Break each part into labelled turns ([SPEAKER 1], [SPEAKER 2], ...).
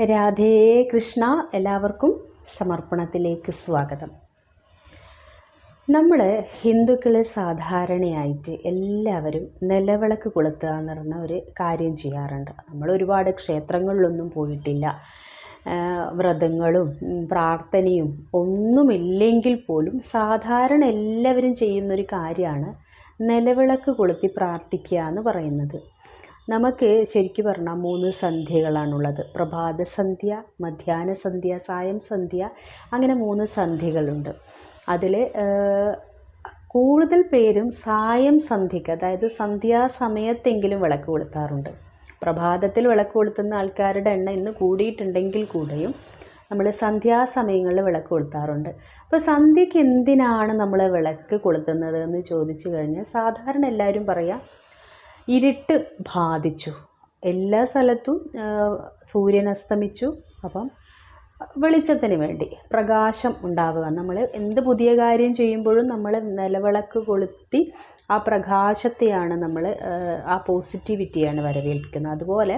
[SPEAKER 1] രാധേ കൃഷ്ണ എല്ലാവർക്കും സമർപ്പണത്തിലേക്ക് സ്വാഗതം. നമ്മൾ ഹിന്ദുക്കൾ സാധാരണയായിട്ട് എല്ലാവരും നിലവിളക്ക് കൊളുത്തുക എന്ന് പറഞ്ഞ ഒരു കാര്യം ചെയ്യാറുണ്ട്. നമ്മൾ ഒരുപാട് ക്ഷേത്രങ്ങളിലൊന്നും പോയിട്ടില്ല. വ്രതങ്ങളും പ്രാർത്ഥനയും ഒന്നുമില്ലെങ്കിൽ പോലും സാധാരണ എല്ലാവരും ചെയ്യുന്നൊരു കാര്യമാണ് നിലവിളക്ക് കൊളുത്തി പ്രാർത്ഥിക്കുക എന്ന് പറയുന്നത്. നമുക്ക് ശരിക്കും പറഞ്ഞാൽ മൂന്ന് സന്ധ്യകളാണുള്ളത്. പ്രഭാത സന്ധ്യ മധ്യാഹ്ന സന്ധ്യ സായം സന്ധ്യ അങ്ങനെ മൂന്ന് സന്ധ്യകളുണ്ട്. അതിൽ കൂടുതൽ പേരും സായം സന്ധ്യയ്ക്ക് അതായത് സന്ധ്യാസമയത്തെങ്കിലും വിളക്ക് കൊളുത്താറുണ്ട്. പ്രഭാതത്തിൽ വിളക്ക് കൊളുത്തുന്ന ആൾക്കാരുടെ എണ്ണം ഇന്ന് കൂടിയിട്ടുണ്ടെങ്കിൽ കൂടെയും നമ്മൾ സന്ധ്യാസമയങ്ങളിൽ വിളക്ക് കൊളുത്താറുണ്ട്. അപ്പോൾ സന്ധ്യയ്ക്ക് എന്തിനാണ് നമ്മൾ വിളക്ക് കൊളുത്തുന്നത് എന്ന് ചോദിച്ചു കഴിഞ്ഞാൽ സാധാരണ എല്ലാവരും പറയാം ഇരുട്ട് ബാധിച്ചു. എല്ലാ സ്ഥലത്തും സൂര്യൻ അസ്തമിച്ചു. അപ്പം വെളിച്ചത്തിന് വേണ്ടി പ്രകാശം ഉണ്ടാവുക. നമ്മൾ എന്ത് പുതിയ കാര്യം ചെയ്യുമ്പോഴും നമ്മൾ നിലവിളക്ക് കൊളുത്തി ആ പ്രകാശത്തെയാണ് നമ്മൾ ആ പോസിറ്റിവിറ്റിയാണ് വരവേൽപ്പിക്കുന്നത്. അതുപോലെ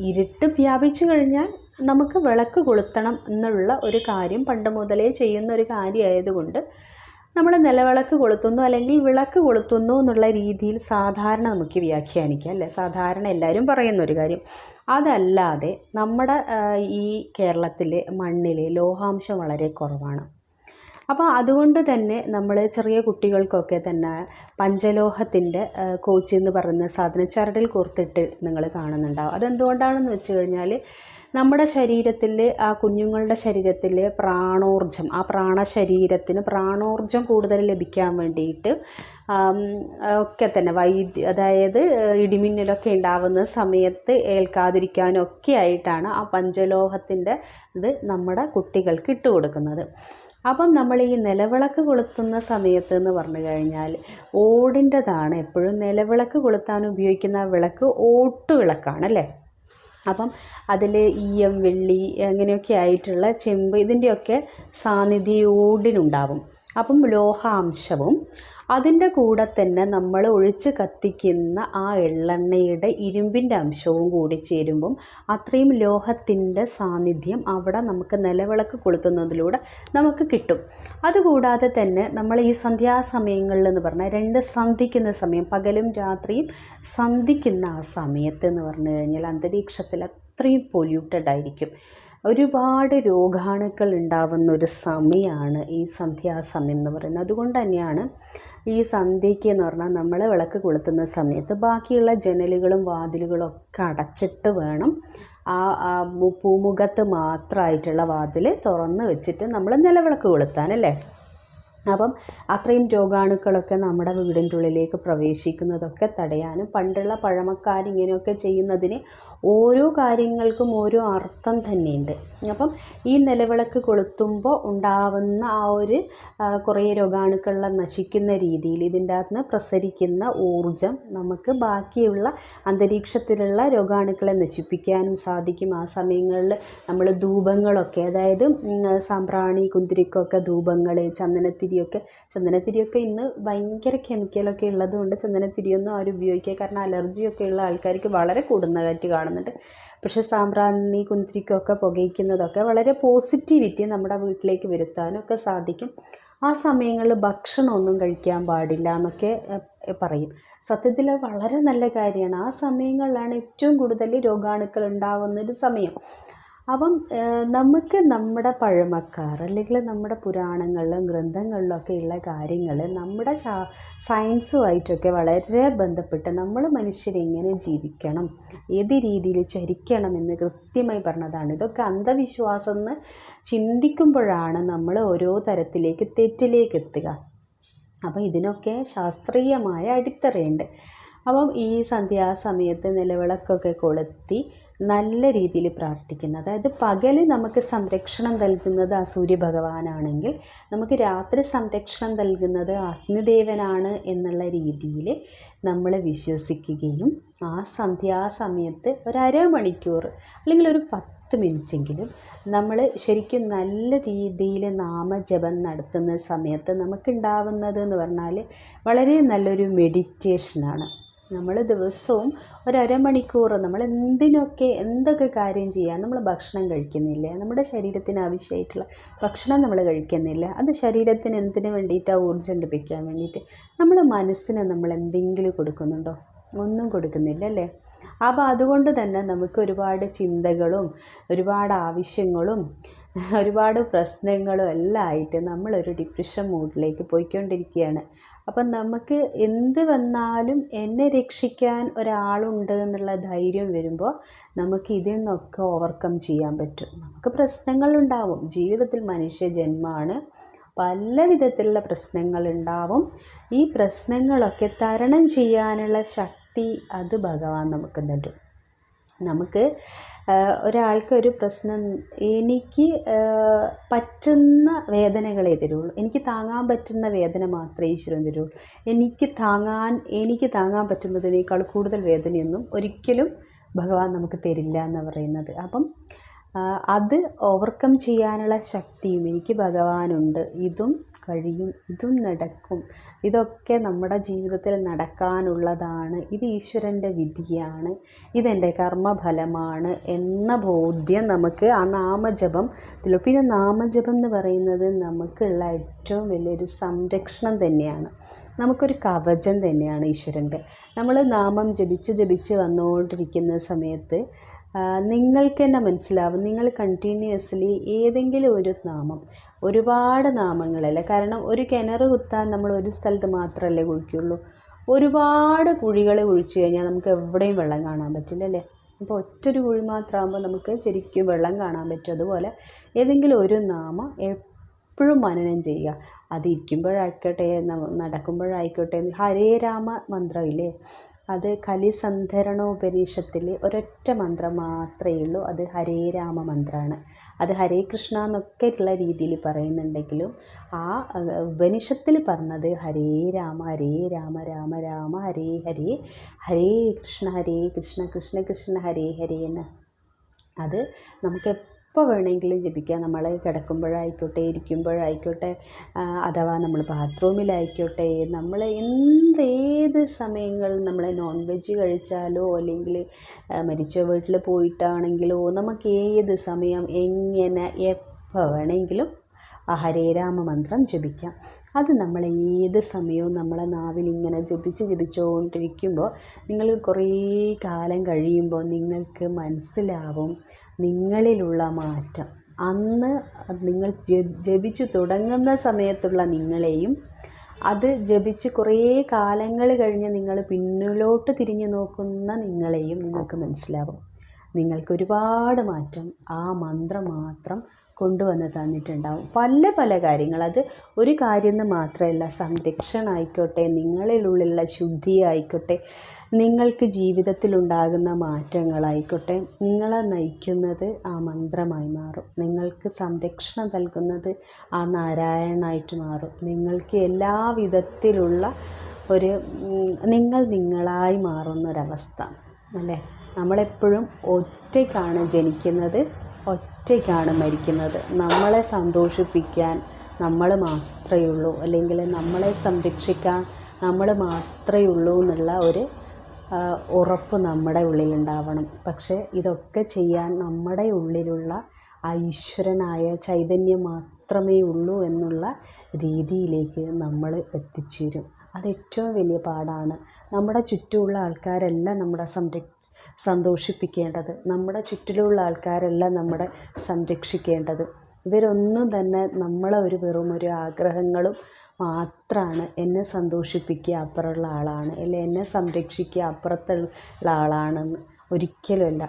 [SPEAKER 1] ഇരുട്ട് വ്യാപിച്ചു കഴിഞ്ഞാൽ നമുക്ക് വിളക്ക് കൊളുത്തണം എന്നുള്ള ഒരു കാര്യം പണ്ട് മുതലേ ചെയ്യുന്ന ഒരു കാര്യമായതുകൊണ്ട് നമ്മൾ നിലവിളക്ക് കൊളുത്തുന്നു അല്ലെങ്കിൽ വിളക്ക് കൊളുത്തുന്നു എന്നുള്ള രീതിയിൽ സാധാരണ നമുക്ക് വ്യാഖ്യാനിക്കാം അല്ലേ? സാധാരണ എല്ലാവരും പറയുന്ന ഒരു കാര്യം. അതല്ലാതെ നമ്മുടെ ഈ കേരളത്തിലെ മണ്ണിലെ ലോഹാംശം വളരെ കുറവാണ്. അപ്പോൾ അതുകൊണ്ട് തന്നെ നമ്മൾ ചെറിയ കുട്ടികൾക്കൊക്കെ തന്നെ പഞ്ചലോഹത്തിന്റെ കോച്ച് എന്ന് പറയുന്ന സാധനം ചരടിൽ കോർത്തിട്ട് നിങ്ങൾ കാണുന്നുണ്ടാവും. അതെന്തുകൊണ്ടാണെന്ന് വെച്ച് കഴിഞ്ഞാൽ നമ്മുടെ ശരീരത്തിൽ ആ കുഞ്ഞുങ്ങളുടെ ശരീരത്തിൽ പ്രാണോർജം ആ പ്രാണശരീരത്തിന് പ്രാണോർജം കൂടുതൽ ലഭിക്കാൻ വേണ്ടിയിട്ട് ഒക്കെ തന്നെ വൈദ്യ അതായത് ഇടിമിന്നലൊക്കെ ഉണ്ടാവുന്ന സമയത്ത് ഏൽക്കാതിരിക്കാനൊക്കെ ആയിട്ടാണ് ആ പഞ്ചലോഹത്തിന്റെ ഇത് നമ്മുടെ കുട്ടികൾക്ക് ഇട്ട് കൊടുക്കുന്നത്. അപ്പം നമ്മൾ ഈ നിലവിളക്ക് കൊളുത്തുന്ന സമയത്ത് എന്ന് പറഞ്ഞു കഴിഞ്ഞാൽ ഓടിന്റെതാണ് എപ്പോഴും നിലവിളക്ക് കൊളുത്താൻ ഉപയോഗിക്കുന്ന വിളക്ക് ഓട്ടുവിളക്കാണ് അല്ലേ? അപ്പം അതിൽ ഈയം വെള്ളി അങ്ങനെയൊക്കെ ആയിട്ടുള്ള ചെമ്പ് ഇതിന്റെയൊക്കെ സാന്നിധ്യം അപ്പം ലോഹാംശവും അതിന്റെ കൂടെ തന്നെ നമ്മൾ ഒഴിച്ച് കത്തിക്കുന്ന ആ എള്ളെണ്ണയുടെ ഇരുമ്പിന്റെ അംശവും കൂടി ചേരുമ്പം അത്രയും ലോഹത്തിന്റെ സാന്നിധ്യം അവിടെ നമുക്ക് നിലവിളക്ക് കൊളുത്തുന്നതിലൂടെ നമുക്ക് കിട്ടും. അതുകൂടാതെ തന്നെ നമ്മൾ ഈ സന്ധ്യാസമയങ്ങളിൽ എന്ന് പറഞ്ഞാൽ രണ്ട് സന്ധിക്കുന്ന സമയം പകലും രാത്രിയും സന്ധിക്കുന്ന ആ സമയത്ത് എന്ന് പറഞ്ഞു കഴിഞ്ഞാൽ അന്തരീക്ഷത്തിൽ അത്രയും പൊല്യൂട്ടഡ് ആയിരിക്കും. ഒരുപാട് രോഗാണുക്കൾ ഉണ്ടാവുന്ന ഒരു സമയമാണ് ഈ സന്ധ്യാസമയം എന്ന് പറയുന്നത്. അതുകൊണ്ട് തന്നെയാണ് ഈ സന്ധ്യയ്ക്ക് എന്ന് പറഞ്ഞാൽ നമ്മൾ വിളക്ക് കൊളുത്തുന്ന സമയത്ത് ബാക്കിയുള്ള ജനലുകളും വാതിലുകളും ഒക്കെ അടച്ചിട്ട് വേണം ആ പൂമുഖത്ത് മാത്രമായിട്ടുള്ള വാതിൽ തുറന്ന് വെച്ചിട്ട് നമ്മൾ നിലവിളക്ക് കൊളുത്താൻ അല്ലേ? അപ്പം അത്രയും രോഗാണുക്കളൊക്കെ നമ്മുടെ വീടിന്റെ ഉള്ളിലേക്ക് പ്രവേശിക്കുന്നതൊക്കെ തടയാനും പണ്ടുള്ള പഴമക്കാർ ഇങ്ങനെയൊക്കെ ചെയ്യുന്നതിന് ഓരോ കാര്യങ്ങൾക്കും ഓരോ അർത്ഥം തന്നെയുണ്ട്. അപ്പം ഈ നിലവിളക്ക് കൊളുത്തുമ്പോൾ ഉണ്ടാവുന്ന ആ ഒരു കുറേ രോഗാണുക്കളെ നശിക്കുന്ന രീതിയിൽ ഇതിന്റെ അകത്ത് നിന്ന് പ്രസരിക്കുന്ന ഊർജം നമുക്ക് ബാക്കിയുള്ള അന്തരീക്ഷത്തിലുള്ള രോഗാണുക്കളെ നശിപ്പിക്കാനും സാധിക്കും. ആ സമയങ്ങളിൽ നമ്മൾ ധൂപങ്ങളൊക്കെ അതായത് സാമ്പ്രാണി കുന്തിരിക്കൊക്കെ ധൂപങ്ങൾ ചന്ദനത്തിരിയൊക്കെ. ചന്ദനത്തിരിയൊക്കെ ഇന്ന് ഭയങ്കര കെമിക്കലൊക്കെ ഉള്ളതുകൊണ്ട് ചന്ദനത്തിരിയൊന്നും ആരും ഉപയോഗിക്കുക കാരണം അലർജിയൊക്കെ ഉള്ള ആൾക്കാർക്ക് വളരെ കൂടുന്നതായിട്ട് കാണുന്നുണ്ട്. പക്ഷേ സാമ്പ്രാണി കുന്തിരിക്കൊക്കെ പുകയ്ക്കുന്നതൊക്കെ വളരെ പോസിറ്റിവിറ്റി നമ്മുടെ വീട്ടിലേക്ക് വരുത്താനൊക്കെ സാധിക്കും. ആ സമയങ്ങളിൽ ഭക്ഷണമൊന്നും കഴിക്കാൻ പാടില്ല എന്നൊക്കെ പറയും. സത്യത്തിൽ വളരെ നല്ല കാര്യമാണ്. ആ സമയങ്ങളിലാണ് ഏറ്റവും കൂടുതൽ രോഗാണുക്കൾ ഉണ്ടാകുന്നൊരു സമയം. അപ്പം നമുക്ക് നമ്മുടെ പഴമക്കാർ അല്ലെങ്കിൽ നമ്മുടെ പുരാണങ്ങളിലും ഗ്രന്ഥങ്ങളിലൊക്കെ ഉള്ള കാര്യങ്ങൾ നമ്മുടെ ശാ സയൻസുമായിട്ടൊക്കെ വളരെ ബന്ധപ്പെട്ട് നമ്മൾ മനുഷ്യരെങ്ങനെ ജീവിക്കണം ഏത് രീതിയിൽ ചരിക്കണം എന്ന് കൃത്യമായി പറഞ്ഞതാണ്. ഇതൊക്കെ അന്ധവിശ്വാസം എന്ന് ചിന്തിക്കുമ്പോഴാണ് നമ്മൾ ഓരോ തരത്തിലേക്ക് തെറ്റിലേക്ക് എത്തുക. അപ്പോൾ ഇതിനൊക്കെ ശാസ്ത്രീയമായ അടിത്തറയുണ്ട്. അപ്പം ഈ സന്ധ്യാസമയത്ത് നിലവിളക്കൊക്കെ കൊളുത്തി നല്ല രീതിയിൽ പ്രാർത്ഥിക്കുന്നത് അതായത് പകൽ നമുക്ക് സംരക്ഷണം നൽകുന്നത് ആ സൂര്യഭഗവാനാണെങ്കിൽ നമുക്ക് രാത്രി സംരക്ഷണം നൽകുന്നത് അഗ്നിദേവനാണ് എന്നുള്ള രീതിയിൽ നമ്മൾ വിശ്വസിക്കുകയും ആ സന്ധ്യാസമയത്ത് ഒരു അരമണിക്കൂർ അല്ലെങ്കിൽ ഒരു പത്ത് മിനിറ്റെങ്കിലും നമ്മൾ ശരിക്കും നല്ല രീതിയിൽ നാമജപം നടത്തുന്ന സമയത്ത് നമുക്കുണ്ടാവുന്നത് എന്ന് പറഞ്ഞാൽ വളരെ നല്ലൊരു മെഡിറ്റേഷനാണ് നമ്മൾ ദിവസവും ഒരമണിക്കൂർ നമ്മൾ എന്തിനൊക്കെ എന്തൊക്കെ കാര്യം ചെയ്യാൻ നമ്മൾ ഭക്ഷണം കഴിക്കുന്നില്ലേ നമ്മുടെ ശരീരത്തിന് ആവശ്യമായിട്ടുള്ള ഭക്ഷണം നമ്മൾ കഴിക്കുന്നില്ല അത് ശരീരത്തിന് എന്തിനു വേണ്ടിയിട്ടാണ് ഊർജം ലഭിക്കാൻ വേണ്ടിയിട്ട് നമ്മൾ മനസ്സിന് നമ്മൾ എന്തെങ്കിലും കൊടുക്കുന്നുണ്ടോ? ഒന്നും കൊടുക്കുന്നില്ല അല്ലേ? അപ്പോൾ അതുകൊണ്ട് തന്നെ നമുക്ക് ഒരുപാട് ചിന്തകളും ഒരുപാട് ആവശ്യങ്ങളും ഒരുപാട് പ്രശ്നങ്ങളും എല്ലാം ആയിട്ട് നമ്മളൊരു ഡിപ്രഷൻ മൂഡിലേക്ക് പോയിക്കൊണ്ടിരിക്കുകയാണ്. അപ്പം നമുക്ക് എന്ത് വന്നാലും എന്നെ രക്ഷിക്കാൻ ഒരാളുണ്ട് എന്നുള്ള ധൈര്യം വരുമ്പോൾ നമുക്ക് ഇതിൽ നിന്നൊക്കെ ഓവർകം ചെയ്യാൻ പറ്റും. നമുക്ക് പ്രശ്നങ്ങളുണ്ടാവും ജീവിതത്തിൽ മനുഷ്യ ജന്മമാണ് പല വിധത്തിലുള്ള പ്രശ്നങ്ങളുണ്ടാവും ഈ പ്രശ്നങ്ങളൊക്കെ തരണം ചെയ്യാനുള്ള ശക്തി അത് ഭഗവാൻ നമുക്ക് തരും. നമുക്ക് ഒരാൾക്ക് ഒരു പ്രശ്നം എനിക്ക് പറ്റുന്ന വേദനകളേ തരുള്ളൂ. എനിക്ക് താങ്ങാൻ പറ്റുന്ന വേദന മാത്രമേ ഈശ്വരൻ തരുള്ളൂ. എനിക്ക് താങ്ങാൻ എനിക്ക് താങ്ങാൻ പറ്റുന്നതിനേക്കാൾ കൂടുതൽ വേദനയൊന്നും ഒരിക്കലും ഭഗവാൻ നമുക്ക് തരില്ല എന്ന് പറയുന്നത്. അപ്പം അത് ഓവർകം ചെയ്യാനുള്ള ശക്തിയും എനിക്ക് ഭഗവാനുണ്ട്. ഇതും കഴിയും ഇതും നടക്കും. ഇതൊക്കെ നമ്മുടെ ജീവിതത്തിൽ നടക്കാനുള്ളതാണ്. ഇത് ഈശ്വരന്റെ വിധിയാണ്. ഇതെന്റെ കർമ്മഫലമാണ് എന്ന ബോധ്യം നമുക്ക് ആ നാമജപം പിന്നെ നാമജപം എന്ന് പറയുന്നത് നമുക്കുള്ള ഏറ്റവും വലിയൊരു സംരക്ഷണം തന്നെയാണ്. നമുക്കൊരു കവചം തന്നെയാണ് ഈശ്വരന്റെ. നമ്മൾ നാമം ജപിച്ച് ജപിച്ച് വന്നുകൊണ്ടിരിക്കുന്ന സമയത്ത് നിങ്ങൾക്ക് തന്നെ മനസ്സിലാവും. നിങ്ങൾ കണ്ടിന്യൂസ്ലി ഏതെങ്കിലും ഒരു നാമം ഒരുപാട് നാമങ്ങളല്ലേ? കാരണം ഒരു കിണർ കുത്താൻ നമ്മൾ ഒരു സ്ഥലത്ത് മാത്രമല്ലേ കുഴിക്കുള്ളൂ. ഒരുപാട് കുഴികൾ കുഴിച്ചു കഴിഞ്ഞാൽ നമുക്ക് എവിടെയും വെള്ളം കാണാൻ പറ്റില്ല അല്ലേ അപ്പോൾ ഒറ്റൊരു കുഴി മാത്രമാകുമ്പോൾ നമുക്ക് ശരിക്കും വെള്ളം കാണാൻ പറ്റും. അതുപോലെ ഏതെങ്കിലും ഒരു നാമം എപ്പോഴും മനനം ചെയ്യുക. അതിരിക്കുമ്പോഴായിക്കോട്ടെ നടക്കുമ്പോഴായിക്കോട്ടെ ഹരേ രാമ മന്ത്രമില്ലേ അത് കലിസന്ധരണോപനിഷത്തിൽ ഒരൊറ്റ മന്ത്രം മാത്രമേ ഉള്ളൂ. അത് ഹരേ രാമ മന്ത്രമാണ് അത് ഹരേ കൃഷ്ണ എന്നൊക്കെ ഉള്ള രീതിയിൽ പറയുന്നുണ്ടെങ്കിലും ആ ഉപനിഷത്തിൽ പറഞ്ഞത് ഹരേ രാമ ഹരേ രാമ രാമ രാമ ഹരേ ഹരേ ഹരേ കൃഷ്ണ ഹരേ കൃഷ്ണ കൃഷ്ണ കൃഷ്ണ ഹരേ ഹരേ എന്ന്. അത് നമുക്ക് എപ്പോൾ വേണമെങ്കിലും ജപിക്കാം. നമ്മൾ കിടക്കുമ്പോഴായിക്കോട്ടെ ഇരിക്കുമ്പോഴായിക്കോട്ടെ അഥവാ നമ്മൾ ബാത്റൂമിലായിക്കോട്ടെ നമ്മൾ എന്ത് ഏത് സമയങ്ങളിൽ നമ്മൾ നോൺ വെജ് കഴിച്ചാലോ അല്ലെങ്കിൽ മരിച്ച വീട്ടിൽ പോയിട്ടാണെങ്കിലോ നമുക്ക് ഏത് സമയം എങ്ങനെ എപ്പോൾ വേണമെങ്കിലും ഹരേ മന്ത്രം ജപിക്കാം. അത് നമ്മൾ ഏത് സമയവും നമ്മളെ നാവിൽ ഇങ്ങനെ ജപിച്ച് ജപിച്ചുകൊണ്ടിരിക്കുമ്പോൾ നിങ്ങൾ കുറേ കാലം കഴിയുമ്പോൾ നിങ്ങൾക്ക് മനസ്സിലാവും നിങ്ങളിലുള്ള മാറ്റം. അന്ന് നിങ്ങൾ ജപിച്ചു തുടങ്ങുന്ന സമയത്തുള്ള നിങ്ങളെയും അത് ജപിച്ച് കുറേ കാലങ്ങൾ കഴിഞ്ഞ് നിങ്ങൾ പിന്നിലോട്ട് തിരിഞ്ഞു നോക്കുന്ന നിങ്ങളെയും നിങ്ങൾക്ക് മനസ്സിലാവും. നിങ്ങൾക്ക് ഒരുപാട് മാറ്റം. ആ മന്ത്രം മാത്രം കൊണ്ടുവന്ന് തന്നിട്ടുണ്ടാവും. പല പല കാര്യങ്ങൾ. അത് ഒരു കാര്യം എന്ന് മാത്രമല്ല സംരക്ഷണമായിക്കോട്ടെ നിങ്ങളിലുള്ള ശുദ്ധി ആയിക്കോട്ടെ നിങ്ങൾക്ക് ജീവിതത്തിലുണ്ടാകുന്ന മാറ്റങ്ങളായിക്കോട്ടെ നിങ്ങളെ നയിക്കുന്നത് ആ മന്ത്രമായി മാറും. നിങ്ങൾക്ക് സംരക്ഷണം നൽകുന്നത് ആ നാരായണായിട്ട് മാറും. നിങ്ങൾക്ക് എല്ലാ വിധത്തിലുള്ള ഒരു നിങ്ങൾ നിങ്ങളായി മാറുന്നൊരവസ്ഥ. അല്ലേ? നമ്മളെപ്പോഴും ഒറ്റയ്ക്കാണ് ജനിക്കുന്നത്. ഒറ്റയ്ക്കാണ് മരിക്കുന്നത്. നമ്മളെ സന്തോഷിപ്പിക്കാൻ നമ്മൾ മാത്രമേ ഉള്ളൂ അല്ലെങ്കിൽ നമ്മളെ സംരക്ഷിക്കാൻ നമ്മൾ മാത്രമേ ഉള്ളൂ എന്നുള്ള ഒരു ഉറപ്പ് നമ്മുടെ ഉള്ളിലുണ്ടാവണം. പക്ഷേ ഇതൊക്കെ ചെയ്യാൻ നമ്മുടെ ഉള്ളിലുള്ള ആ ഈശ്വരനായ ചൈതന്യം മാത്രമേ ഉള്ളൂ എന്നുള്ള രീതിയിലേക്ക് നമ്മൾ എത്തിച്ചേരും. അത് ഏറ്റവും വലിയ പാടാണ്. നമ്മുടെ ചുറ്റുമുള്ള ആൾക്കാരെല്ലാം നമ്മുടെ സംരക്ഷ സന്തോഷിപ്പിക്കേണ്ടത്. നമ്മുടെ ചുറ്റിലുള്ള ആൾക്കാരെല്ലാം നമ്മുടെ സംരക്ഷിക്കേണ്ടത്. ഇവരൊന്നും തന്നെ നമ്മളെ ഒരു വെറും ഒരു ആഗ്രഹങ്ങളും മാത്രമാണ് എന്നെ സന്തോഷിപ്പിക്കുക അപ്പുറമുള്ള ആളാണ്. അല്ലെ എന്നെ സംരക്ഷിക്കുക അപ്പുറത്തുള്ള ആളാണെന്ന് ഒരിക്കലുമല്ല.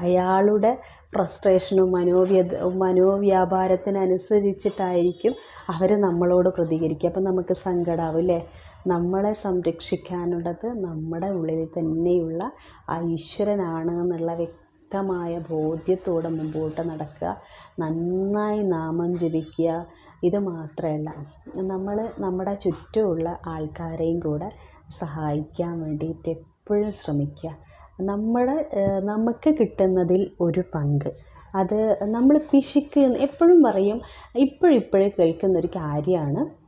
[SPEAKER 1] അയാളുടെ ഫ്രസ്ട്രേഷനും മനോവ്യ മനോവ്യാപാരത്തിനനുസരിച്ചിട്ടായിരിക്കും അവർ നമ്മളോട് പ്രതികരിക്കുക. അപ്പം നമുക്ക് സങ്കടമാവും അല്ലേ? നമ്മളെ സംരക്ഷിക്കാനുള്ളത് നമ്മുടെ ഉള്ളിൽ തന്നെയുള്ള ആ ഈശ്വരനാണ് എന്നുള്ള വ്യക്തമായ ബോധ്യത്തോടെ മുമ്പോട്ട് നടക്കുക. നന്നായി നാമം ജപിക്കുക. ഇത് മാത്രമല്ല നമ്മൾ നമ്മുടെ ചുറ്റുമുള്ള ആൾക്കാരെയും കൂടെ സഹായിക്കാൻ വേണ്ടിയിട്ട് എപ്പോഴും ശ്രമിക്കുക. നമ്മുടെ നമുക്ക് കിട്ടുന്നതിൽ ഒരു പങ്ക്. അത് നമ്മൾ പിശുക്ക് എപ്പോഴും പറയും. ഇപ്പോഴിപ്പോഴും കേൾക്കുന്നൊരു കാര്യമാണ്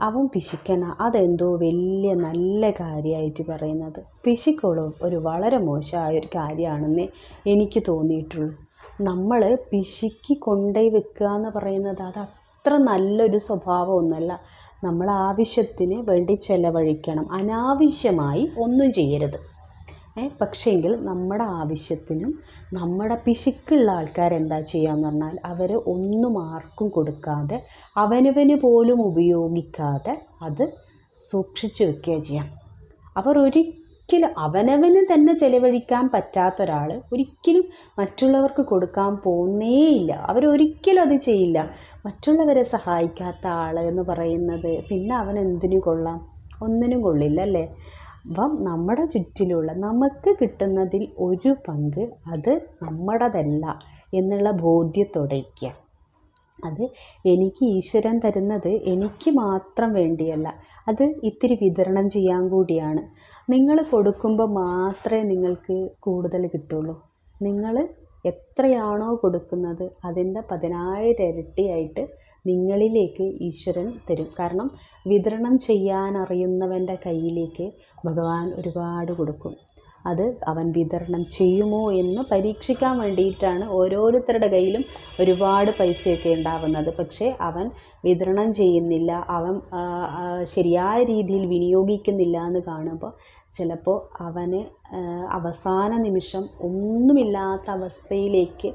[SPEAKER 1] അവൻ പിശുക്കന. അതെന്തോ വലിയ നല്ല കാര്യമായിട്ട് പറയുന്നത്. പിശുക്കുള്ള ഒരു വളരെ മോശമായ ഒരു കാര്യമാണെന്നേ എനിക്ക് തോന്നിയിട്ടുള്ളൂ. നമ്മൾ പിശുക്കി കൊണ്ടുപോയി വെക്കുക എന്ന് പറയുന്നത് അത് അത്ര നല്ലൊരു സ്വഭാവമൊന്നുമല്ല. നമ്മൾ ആവശ്യത്തിന് വേണ്ടി ചിലവഴിക്കണം. അനാവശ്യമായി ഒന്നും ചെയ്യരുത്. പക്ഷേങ്കിൽ നമ്മുടെ ആവശ്യത്തിനും നമ്മുടെ പിശുക്കുള്ള ആൾക്കാർ എന്താ ചെയ്യുകയെന്ന് പറഞ്ഞാൽ അവർ ഒന്നും ആർക്കും കൊടുക്കാതെ അവനവന് പോലും ഉപയോഗിക്കാതെ അത് സൂക്ഷിച്ച് വെക്കുക ചെയ്യാം. അവർ ഒരിക്കലും അവനവന് തന്നെ ചെലവഴിക്കാൻ പറ്റാത്ത ഒരാൾ ഒരിക്കലും മറ്റുള്ളവർക്ക് കൊടുക്കാൻ പോകുന്നേയില്ല അവരൊരിക്കലും അത് ചെയ്യില്ല. മറ്റുള്ളവരെ സഹായിക്കാത്ത ആൾ എന്ന് പറയുന്നത് പിന്നെ അവൻ എന്തിനു കൊള്ളാം? ഒന്നിനും കൊള്ളില്ല അല്ലേ? അപ്പം നമ്മുടെ ചുറ്റിലുള്ള നമുക്ക് കിട്ടുന്നതിൽ ഒരു പങ്ക് അത് നമ്മുടേതല്ല എന്നുള്ള ബോധ്യത്തോടെ അത് എനിക്ക് ഈശ്വരൻ തരുന്നത് എനിക്ക് മാത്രം വേണ്ടിയല്ല. അത് ഇത്തിരി വിതരണം ചെയ്യാൻ കൂടിയാണ്. നിങ്ങൾ കൊടുക്കുമ്പോൾ മാത്രമേ നിങ്ങൾക്ക് കൂടുതൽ കിട്ടുള്ളൂ. നിങ്ങൾ എത്രയാണോ കൊടുക്കുന്നത് അതിന്റെ പതിനായിരം ഇരട്ടിയായിട്ട് നിങ്ങളിലേക്ക് ഈശ്വരൻ തരും. കാരണം വിതരണം ചെയ്യാൻ അറിയുന്നവന്റെ കയ്യിലേക്ക് ഭഗവാൻ ഒരുപാട് കൊടുക്കും. അത് അവൻ വിതരണം ചെയ്യുമോ എന്ന് പരീക്ഷിക്കാൻ വേണ്ടിയിട്ടാണ് ഓരോരുത്തരുടെ കയ്യിലും ഒരുപാട് പൈസയൊക്കെ ഉണ്ടാവുന്നത്. പക്ഷേ അവൻ വിതരണം ചെയ്യുന്നില്ല. അവൻ ശരിയായ രീതിയിൽ വിനിയോഗിക്കുന്നില്ല എന്ന് കാണുമ്പോൾ ചിലപ്പോൾ അവന് അവസാന നിമിഷം ഒന്നുമില്ലാത്ത അവസ്ഥയിലേക്ക്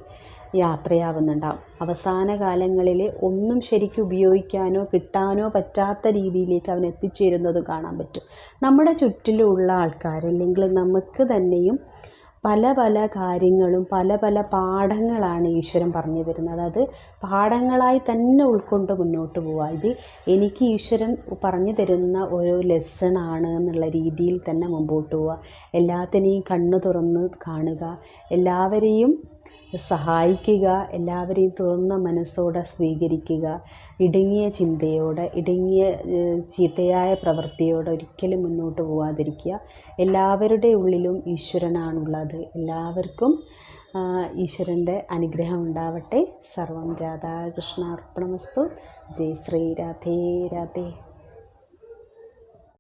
[SPEAKER 1] യാത്രയാവുന്നുണ്ടാവും. അവസാന കാലങ്ങളിൽ ഒന്നും ശരിക്കും ഉപയോഗിക്കാനോ കിട്ടാനോ പറ്റാത്ത രീതിയിലേക്ക് അവൻ എത്തിച്ചേരുന്നത് കാണാൻ പറ്റും. നമ്മുടെ ചുറ്റിലുള്ള ആൾക്കാർ അല്ലെങ്കിൽ നമുക്ക് തന്നെയും പല പല കാര്യങ്ങളും പല പല പാഠങ്ങളാണ് ഈശ്വരൻ പറഞ്ഞു തരുന്നത്. അത് പാഠങ്ങളായി തന്നെ ഉൾക്കൊണ്ട് മുന്നോട്ട് പോവുക. ഇത് എനിക്ക് ഈശ്വരൻ പറഞ്ഞു തരുന്ന ഒരു ആണ് എന്നുള്ള രീതിയിൽ തന്നെ മുമ്പോട്ട് പോവുക. എല്ലാത്തിനെയും കണ്ണു തുറന്ന് കാണുക. എല്ലാവരെയും സഹായിക്കുക എല്ലാവരെയും തുറന്ന മനസ്സോടെ സ്വീകരിക്കുക ഇടുങ്ങിയ ചിന്തയോടെ ഇടുങ്ങിയ ചീത്തയായ പ്രവൃത്തിയോടെ ഒരിക്കലും മുന്നോട്ട് പോവാതിരിക്കുക. എല്ലാവരുടെ ഉള്ളിലും ഈശ്വരനാണുള്ളത്. എല്ലാവർക്കും ഈശ്വരന്റെ അനുഗ്രഹം ഉണ്ടാവട്ടെ. സർവം രാധാകൃഷ്ണ അർപ്പണമസ്തു ജയ് ശ്രീ രാധേ രാധേ.